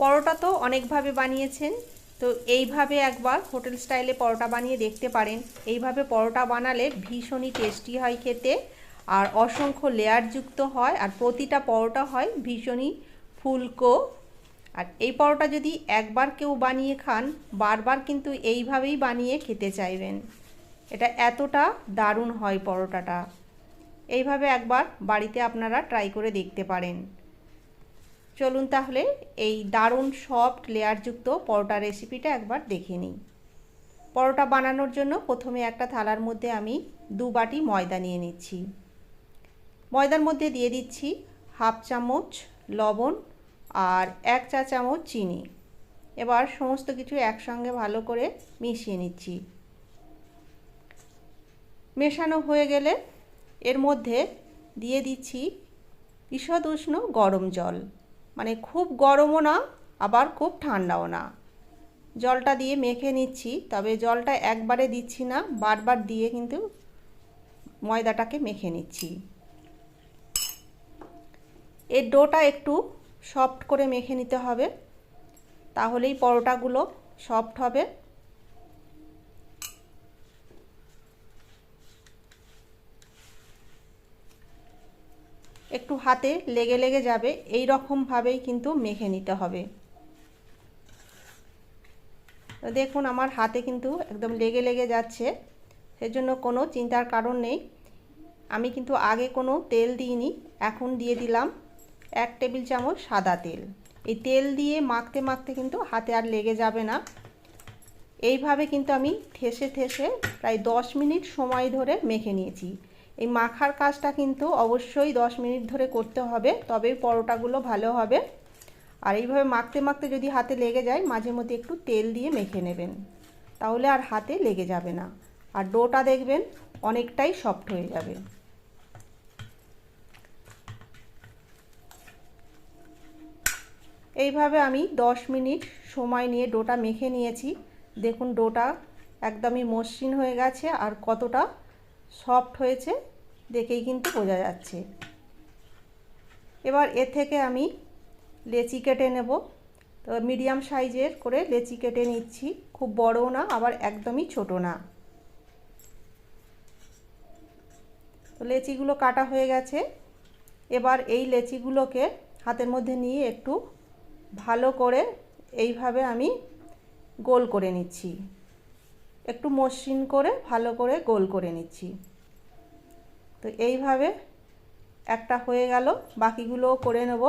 পরোটা তো অনেকভাবে বানিয়েছেন, তো এইভাবে একবার হোটেল স্টাইলে পরোটা বানিয়ে দেখতে পারেন। এইভাবে পরোটা বানালে ভীষণই টেস্টি হয় খেতে, আর অসংখ্য লেয়ারযুক্ত হয়, আর প্রতিটা পরোটা হয় ভীষণই ফুলকো। আর এই পরোটা যদি একবার কেউ বানিয়ে খান, বারবার কিন্তু এইভাবেই বানিয়ে খেতে চাইবেন। এটা এতটা দারুণ হয় পরোটাটা। এইভাবে একবার বাড়িতে আপনারা ট্রাই করে দেখতে পারেন। চলুন তাহলে এই দারুণ সফট লেয়ারযুক্ত পরোটা রেসিপিটা একবার দেখে নিই। পরোটা বানানোর জন্য প্রথমে একটা থালার মধ্যে আমি দু বাটি ময়দা নিয়ে নিচ্ছি। ময়দার মধ্যে দিয়ে দিচ্ছি হাফ চামচ লবণ আর এক চা চামচ চিনি। এবার সমস্ত কিছু একসঙ্গে ভালো করে মিশিয়ে নিচ্ছি। মেশানো হয়ে গেলে এর মধ্যে দিয়ে দিচ্ছি ঈষদ উষ্ণ গরম জল। মানে খুব গরমও না, আবার খুব ঠান্ডাও না। জলটা দিয়ে মেখে নিচ্ছি, তবে জলটা একবারে দিচ্ছি না, বারবার দিয়ে কিন্তু ময়দাটাকে মেখে নিচ্ছি। এর ডোটা একটু সফট করে মেখে নিতে হবে, তাহলেই পরোটাগুলো সফট হবে। একটু হাতে লেগে লেগে যাবে, এই রকমভাবেই কিন্তু মেখে নিতে হবে। দেখুন, আমার হাতে কিন্তু একদম লেগে লেগে যাচ্ছে। সেজন্য কোনো চিন্তার কারণ নেই। আমি কিন্তু আগে কোনো তেল দিইনি, এখন দিয়ে দিলাম এক টেবিল চামচ সাদা তেল। এই তেল দিয়ে মাখতে মাখতে কিন্তু হাতে আর লেগে যাবে না। এইভাবে কিন্তু আমি ঠেসে ঠেসে প্রায় দশ মিনিট সময় ধরে মেখে নিয়েছি। এই মাখার কাজটা কিন্তু অবশ্যই দশ মিনিট ধরে করতে হবে তবেই পরোটাগুলো ভালো হবে। আর এইভাবে মাখতে মাখতে যদি হাতে লেগে যায়, মাঝে মধ্যে একটু তেল দিয়ে মেখে নেবেন। তাহলে আর হাতে লেগে যাবে না। আর ডোটা দেখবেন অনেকটাই সফট হয়ে যাবে। এইভাবে আমি দশ মিনিট সময় নিয়ে ডোটা মেখে নিয়েছি। দেখুন ডোটা একদমই মসৃণ হয়ে গেছে আর কতটা সফট হয়েছে। দেখেই কিন্তু বোঝা যাচ্ছে। এবার এ থেকে আমি লেচি কেটে নেব। তো মিডিয়াম সাইজের করে লেচি কেটে নিচ্ছি। খুব বড়ও না, আবার একদমই ছোট না। তো লেচিগুলো কাটা হয়ে গেছে। এবার এই লেচিগুলোকে হাতের মধ্যে নিয়ে একটু ভালো করে এইভাবে আমি গোল করে নিচ্ছি। একটু মসৃণ করে ভালো করে গোল করে নিচ্ছি। তো এইভাবে একটা হয়ে গেল। বাকিগুলোও করে নেব।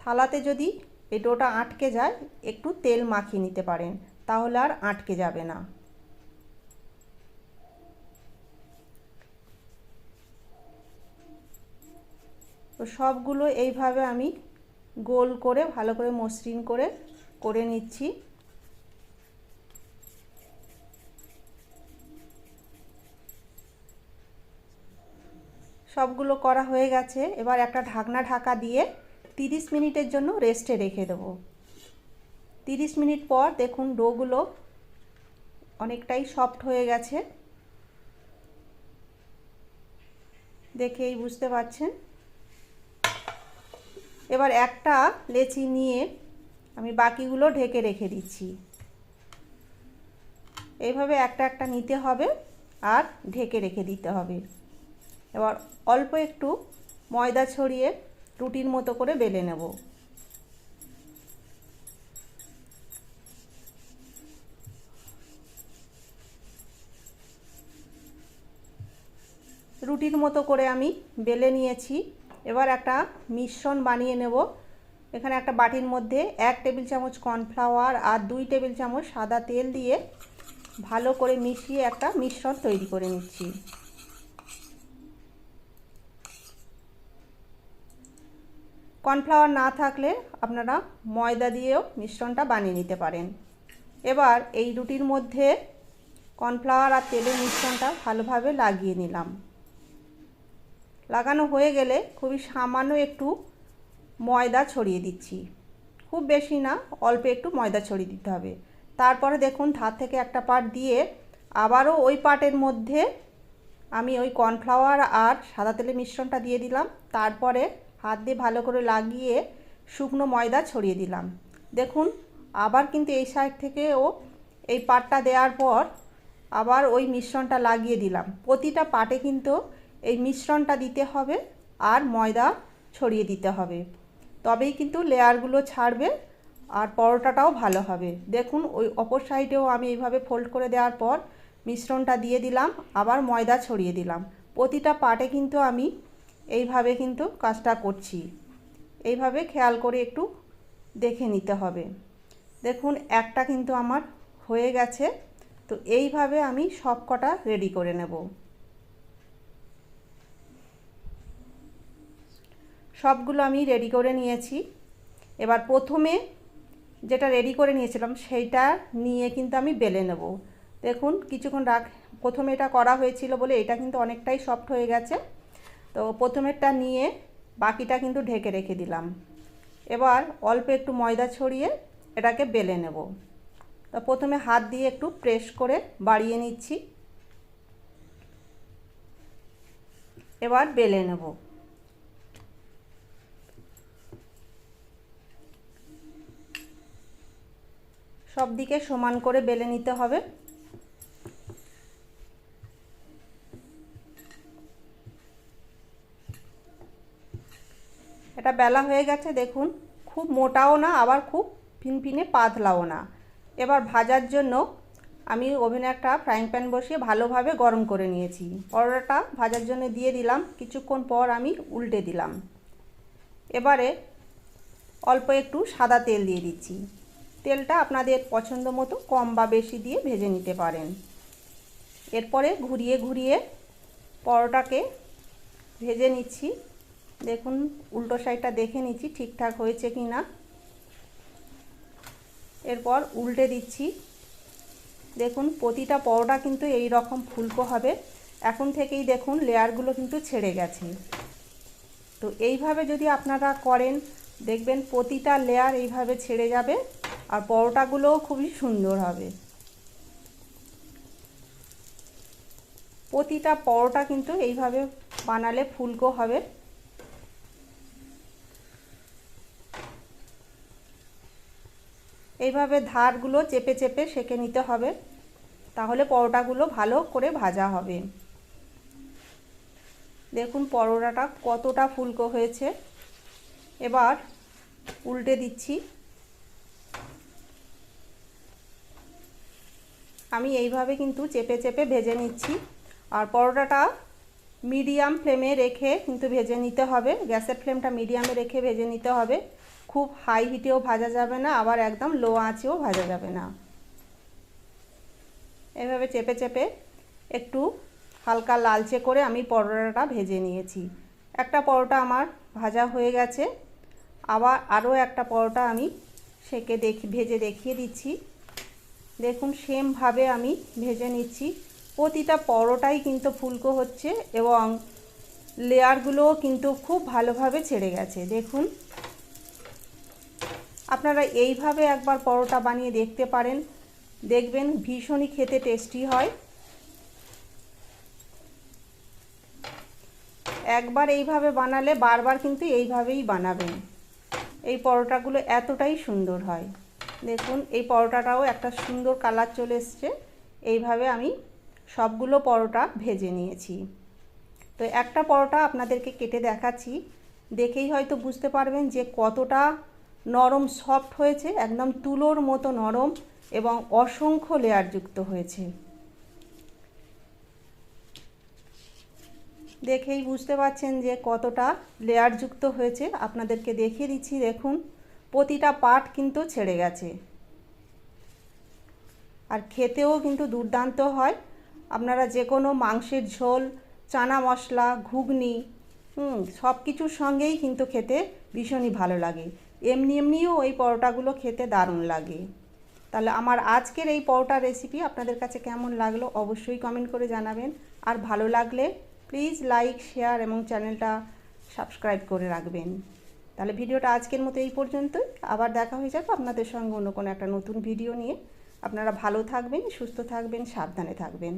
থালাতে যদি এই ডোটা আটকে যায়, একটু তেল মাখিয়ে নিতে পারেন, তাহলে আর আটকে যাবে না। তো সবগুলো এইভাবে আমি গোল করে, ভালো করে মসৃণ করে করে নিচ্ছি। সবগুলো করা হয়ে গেছে। এবার একটা ঢাকনা ঢাকা দিয়ে তিরিশ মিনিটের জন্য রেস্টে রেখে দেবো। তিরিশ মিনিট পর দেখুন ডোগুলো অনেকটাই সফট হয়ে গেছে। দেখেই বুঝতে পারছেন? এবার একটা লেচি নিয়ে আমি বাকিগুলো ঢেকে রেখে দিচ্ছি। এইভাবে একটা একটা নিতে হবে আর ঢেকে রেখে দিতে হবে। এবার অল্প একটু ময়দা ছড়িয়ে রুটির মতো করে বেলে নেব। রুটির মতো করে আমি বেলে নিয়েছি। এবার একটা মিশ্রণ বানিয়ে নেব। এখানে একটা বাটির মধ্যে এক টেবিল চামচ কর্নফ্লাওয়ার আর দুই টেবিল চামচ সাদা তেল দিয়ে ভালো করে মিশিয়ে একটা মিশ্রণ তৈরি করে নিচ্ছি। কর্নফ্লাওয়ার না থাকলে আপনারা ময়দা দিয়েও মিশ্রণটা বানিয়ে নিতে পারেন। এবার এই রুটির মধ্যে কর্নফ্লাওয়ার আর তেলের মিশ্রণটা ভালোভাবে লাগিয়ে নিলাম। লাগানো হয়ে গেলে খুবই সামান্য একটু ময়দা ছড়িয়ে দিচ্ছি। খুব বেশি না, অল্প একটু ময়দা ছড়িয়ে দিতে হবে। তারপরে দেখুন, ধার থেকে একটা পাট দিয়ে আবারও ওই পাটের মধ্যে আমি ওই কর্নফ্লাওয়ার আর সাদা তেলের মিশ্রণটা দিয়ে দিলাম। তারপরে হাত দিয়ে ভালো করে লাগিয়ে শুকনো ময়দা ছড়িয়ে দিলাম। দেখুন, আবার কিন্তু এই সাইড থেকেও এই পাটটা দেওয়ার পর আবার ওই মিশ্রণটা লাগিয়ে দিলাম। প্রতিটা পাটে কিন্তু এই মিশ্রণটা দিতে হবে আর ময়দা ছড়িয়ে দিতে হবে। তবেই কিন্তু লেয়ারগুলো ছাড়বে আর পরোটাটাও ভালো হবে। দেখুন, ওই অপর সাইডেও আমি এইভাবে ফোল্ড করে দেওয়ার পর মিশ্রণটা দিয়ে দিলাম, আবার ময়দা ছড়িয়ে দিলাম। প্রতিটা পাটে কিন্তু আমি এইভাবে কিন্তু কাজটা করছি। এইভাবে খেয়াল করে একটু দেখে নিতে হবে। দেখুন, একটা কিন্তু আমার হয়ে গেছে। তো এইভাবে আমি সব কটা রেডি করে নেব। সবগুলো আমি রেডি করে নিয়েছি। এবার প্রথমে যেটা রেডি করে নিয়েছিলাম, সেইটা নিয়ে কিন্তু আমি বেলে নেব। দেখুন, কিছুক্ষণ রাখ প্রথমে এটা করা হয়েছিল বলে এটা কিন্তু অনেকটাই সফট হয়ে গেছে। তো প্রথমেরটা নিয়ে বাকিটা কিন্তু ঢেকে রেখে দিলাম। এবার অল্প একটু ময়দা ছড়িয়ে এটাকে বেলে নেব। তো প্রথমে হাত দিয়ে একটু প্রেস করে বাড়িয়ে নিচ্ছি। এবার বেলে নেব। সব দিকে সমান করে বেলে নিতে হবে। এটা বেলা হয়ে গেছে, দেখুন। খুব মোটাও না, আবার খুব ফিনফিনে পাতলাও না। এবার ভাজার জন্য আমি ওভেনে একটা ফ্রাইং প্যান বসিয়ে ভালোভাবে গরম করে নিয়েছি। পরোটাটা ভাজার জন্য দিয়ে দিলাম, কিছুক্ষণ পর আমি উল্টে দিলাম। এবারে অল্প একটু সাদা তেল দিয়ে দিচ্ছি। তেলটা আপনাদের পছন্দ মতো কম বা বেশি দিয়ে ভেজে নিতে পারেন। এরপরে ঘুরিয়ে ঘুরিয়ে পরোটাকে ভেজে নিচ্ছি। দেখুন, উল্টো সাইডটা দেখে নিচ্ছি ঠিকঠাক হয়েছে কি না। এরপর উল্টে দিচ্ছি। দেখুন, প্রতিটা পরোটা কিন্তু এই রকম ফুলকো হবে। এখন থেকেই দেখুন, লেয়ারগুলো কিন্তু ছেড়ে গেছে। তো এইভাবে যদি আপনারা করেন, দেখবেন প্রতিটা লেয়ার এইভাবে ছেড়ে যাবে আর পরোটাগুলোও খুবই সুন্দর হবে। প্রতিটা পরোটা কিন্তু এইভাবে বানালে ফুলকো হবে। এইভাবে ধারগুলো চেপে চেপে সেঁকে নিতে হবে। তাহলে পরোটাগুলো ভালো করে ভাজা হবে। দেখুন পরোটাটা কতটা ফুলকো হয়েছে। এবার উল্টে দিচ্ছি। আমি এইভাবে কিন্তু চেপে চেপে ভেজে নিচ্ছি। আর পরোটাটা মিডিয়াম ফ্লেমে রেখে কিন্তু ভেজে নিতে হবে। গ্যাসের ফ্লেমটা মিডিয়ামে রেখে ভেজে নিতে হবে। খুব হাই হিটেও ভাজা যাবে না, আবার একদম লো আঁচেও ভাজা যাবে না। এভাবে চেপে চেপে একটু হালকা লালচে করে আমি পরোটাটা ভেজে নিয়েছি। একটা পরোটা আমার ভাজা হয়ে গেছে, আবার আরও একটা পরোটা আমি সেকে দেখি, ভেজে দেখিয়ে দিচ্ছি। দেখুন সেমভাবে আমি ভেজে নিচ্ছি। প্রতিটা পরোটাই কিন্তু ফুলকো হচ্ছে এবং লেয়ারগুলোও কিন্তু খুব ভালোভাবে ছেড়ে গেছে। দেখুন আপনারা এইভাবে একবার পরোটা বানিয়ে দেখতে পারেন। দেখবেন ভীষণই খেতে টেস্টি হয়। একবার এইভাবে বানালে বারবার কিন্তু এইভাবেই বানাবেন। এই পরোটাগুলো এতটাই সুন্দর হয়। দেখুন, এই পরোটাটাও একটা সুন্দর কালার চলে এসছে। এইভাবে আমি সবগুলো পরোটা ভেজে নিয়েছি। তো একটা পরোটা আপনাদেরকে কেটে দেখাচ্ছি। দেখেই হয়তো বুঝতে পারবেন যে কতটা নরম সফট হয়েছে, একদম তুলোর মতো নরম এবং অসংখ্য লেয়ারযুক্ত হয়েছে। দেখেই বুঝতে পারছেন যে কতটা লেয়ারযুক্ত হয়েছে। আপনাদেরকে দেখিয়ে দিচ্ছি, দেখুন, প্রতিটা পাট কিন্তু ছেড়ে গেছে। আর খেতেও কিন্তু দুর্দান্ত হয়। আপনারা যে কোনো মাংসের ঝোল, চানা মশলা, ঘুগনি, হুম সব কিছুর সঙ্গেই কিন্তু খেতে ভীষণই ভালো লাগে। এমনি এমনিও ওই পরোটাগুলো খেতে দারুণ লাগে। তাহলে আমার আজকের এই পরোটা রেসিপি আপনাদের কাছে কেমন লাগল অবশ্যই কমেন্ট করে জানাবেন। আর ভালো লাগলে প্লিজ লাইক শেয়ার এবং চ্যানেলটা সাবস্ক্রাইব করে রাখবেন। তাহলে ভিডিওটা আজকের মতো এই পর্যন্তই। আবার দেখা হয়ে যাবে আপনাদের সঙ্গে অন্য কোনো একটা নতুন ভিডিও নিয়ে। আপনারা ভালো থাকবেন, সুস্থ থাকবেন, সাবধানে থাকবেন।